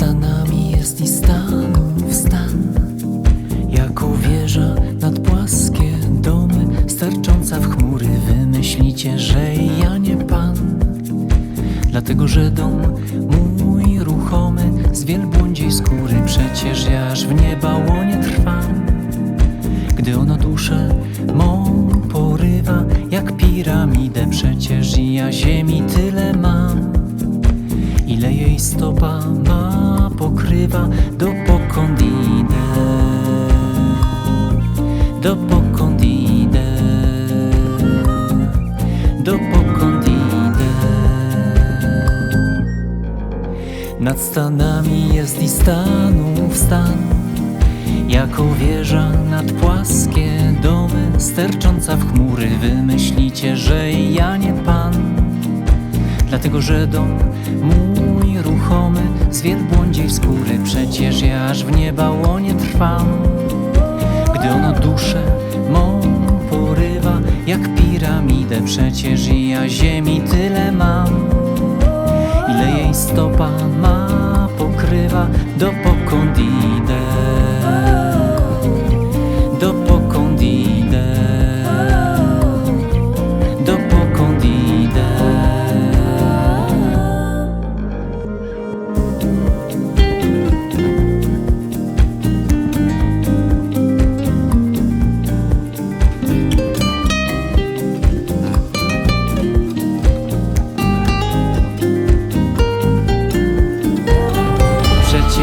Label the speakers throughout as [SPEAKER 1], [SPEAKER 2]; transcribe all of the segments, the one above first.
[SPEAKER 1] stanami jest i stanów stan. Jako wieża nad płaskie domy Starcząca w chmury Wymyślicie, że ja nie pan. Dlatego, że dom mój ruchomy Z wielbłądziej skóry Przecież jaż w nieba łonie trwam Gdy ona duszę mą porywa Jak piramidę Przecież ja ziemi tyle mam. Ile jej stopa ma pokrywa Dopokąd idę Dopokąd idę Dopokąd idę Nad stanami jest i stanów stan Jako wieża nad płaskie domy Stercząca w chmury. Wymyślicie, że ja nie pan Dlatego, że dom mój ruchomy Z wielbłądziej skóry Przecież ja aż w nieba łonie trwam. Gdy ono duszę mą porywa Jak piramidę Przecież i ja ziemi tyle mam. Ile jej stopa ma pokrywa Dopokąd idę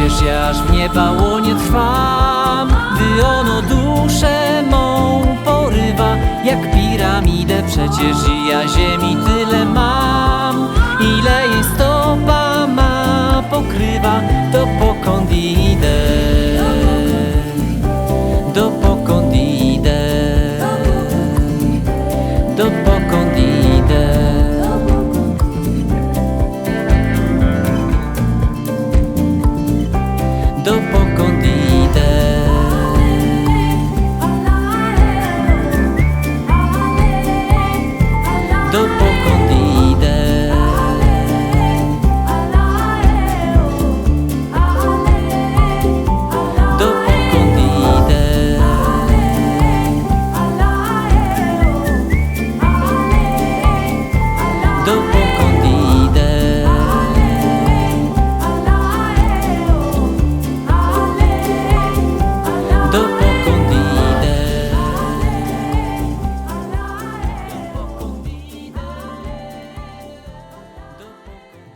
[SPEAKER 1] Przecież ja aż w nieba łonie trwam Gdy ono duszę mą porywa. Jak piramidę Przecież i ja ziemi tyle mam. Ile jej stopa ma pokrywa Dopokąd idę. Dopokąd idę. Dopokąd idę Dopokąd idę Dopokąd idę Dopokąd idę Dopokąd